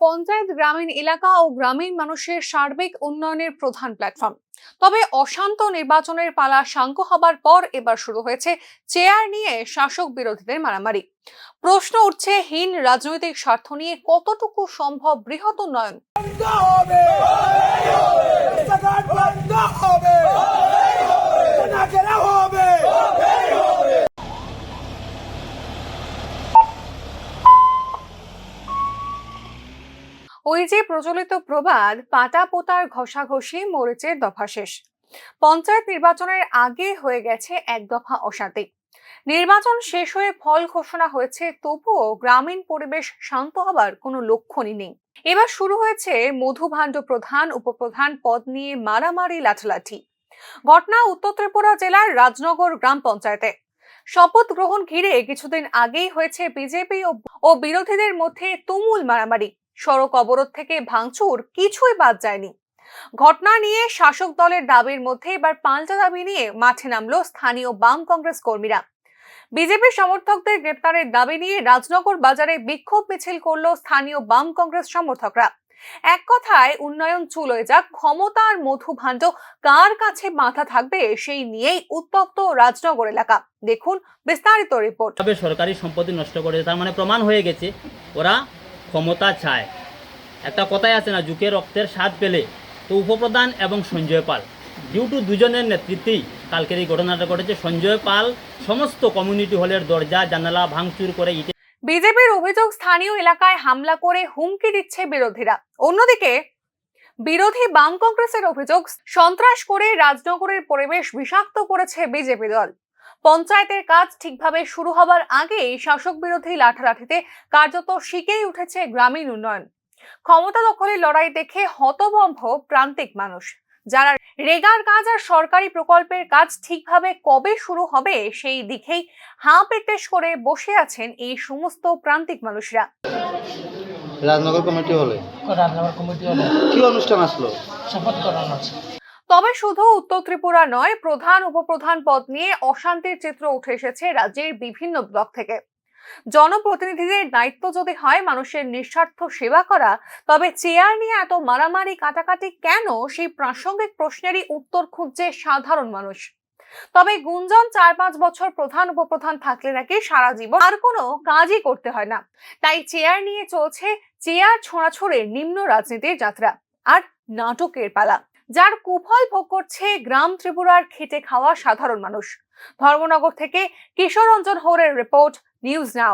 পঞ্চায়েত, গ্রামীণ এলাকা ও গ্রামীণ মানুষের সার্বিক উন্নয়নের প্রধান প্ল্যাটফর্ম। তবে অশান্ত নির্বাচনের পালা শাঙ্ক হবার পর এবার শুরু হয়েছে চেয়ার নিয়ে শাসক বিরোধীদের মারামারি। প্রশ্ন উঠছে, হীন রাজনৈতিক স্বার্থ নিয়ে কতটুকু সম্ভব বৃহৎ উন্নয়ন? হবে। ওই যে প্রচলিত প্রবাদ, পাতা পোতার ঘষাঘষি মরিচের দফা শেষ। পঞ্চায়েত নির্বাচনের আগে হয়ে গেছে এক দফা অশান্তি। নির্বাচন শেষ হয়ে ফল ঘোষণা হয়েছে, তবুও গ্রামীণ পরিবেশ শান্ত হবার কোনো লক্ষণই নেই। এবার শুরু হয়েছে মধুভাণ্ড প্রধান, উপপ্রধান পদ নিয়ে মারামারি, লাঠালাঠি। ঘটনা উত্তর ত্রিপুরা জেলার রাজনগর গ্রাম পঞ্চায়েতে। শপথ গ্রহণ ঘিরে কিছুদিন আগেই হয়েছে বিজেপি ও- ও বিরোধীদের মধ্যে তুমুল মারামারি। সড়ক অবরোধ থেকে ভাঙচুর কিছুই বাদ যায়নি। ঘটনা নিয়ে শাসক দলের দাবির মধ্যে এবার পাল্টা দাবি নিয়ে মাঠে নামলো স্থানীয় বাম কংগ্রেস কর্মীরা। বিজেপি সমর্থকদের গ্রেপ্তারের দাবি নিয়ে রাজনগর বাজারে বিক্ষোভ মিছিল করল স্থানীয় বাম কংগ্রেস সমর্থকরা। এক কথায়, উন্নয়ন চুলোয় যাক ক্ষমতার মধু ভাণ্ড কার কাছে মাথা থাকবে সেই নিয়েই উত্তপ্ত রাজনগর এলাকা। দেখুন বিস্তারিত রিপোর্ট। সরকারি সম্পত্তি নষ্ট করেছে তার মানে প্রমাণ হয়ে গেছে, ওরা ক্ষমতা চায়। একটা কথাই আছে না যুকে রক্তের স্বাদ পেলে তো উপপ্রধান এবং সঞ্জয় পাল। ডিউ টু দুজনের নেতৃত্বেই কালকের এই ঘটনাটা ঘটেছে। সঞ্জয় পাল সমস্ত কমিউনিটি হলের দরজা, জানালা ভাঙচুর করে ইটে বিজেপির অভিযোগ, স্থানীয় এলাকায় হামলা করে হুমকি দিচ্ছে বিরোধীরা। অন্যদিকে, বিরোধী বাম কংগ্রেসের অভিযোগ, সন্ত্রাস করে রাজনগরের পরিবেশ বিষাক্ত করেছে বিজেপি দল। পঞ্চায়েতের কাজ ঠিকভাবে শুরু হবার আগেই শাসক বিরোধী লাঠালাঠিতে কার্যত শিখেই উঠেছে গ্রামীণ উন্নয়ন। ক্ষমতা দখলের লড়াই দেখে হতভম্ব প্রান্তিক মানুষ। যারা রেগার কাজ আর সরকারি প্রকল্পের কাজ ঠিকভাবে কবে শুরু হবে সেই দিকেই হাঁ পেটেশ করে বসে আছেন এই সমস্ত প্রান্তিক মানুষরা। রাজনগর কমিটি হলে? রাজনগর কমিটি হলে। কি অনুষ্ঠান আসলো? শপথ করানো আছে। তবে শুধু উত্তর ত্রিপুরা নয়, প্রধান উপপ্রধান পদ নিয়ে অশান্তির চিত্র উঠে এসেছে রাজ্যের বিভিন্ন ব্লক থেকে। জনপ্রতিনিধিদের দায়িত্ব যদি হয় মানুষের নিঃস্বার্থ সেবা করা, তবে চেয়ার নিয়ে এত মারামারি কাটাকাটি কেন? সেই প্রাসঙ্গিক প্রশ্নেরই উত্তর খুঁজছে সাধারণ মানুষ। তবে গুঞ্জন চার পাঁচ বছর প্রধান উপপ্রধান থাকলে নাকি সারা জীবন আর কোনো কাজই করতে হয় না। তাই চেয়ার নিয়ে চলছে চেয়ার ছোঁড়াছড়ের নিম্ন রাজনীতির যাত্রা আর নাটকের পালা। যার কুফল ভোগ করছে গ্রাম ত্রিপুরার খেটে খাওয়া সাধারণ মানুষ। ধর্মনগর থেকে কিশোর রঞ্জন হৌরের রিপোর্ট, নিউজ নাও।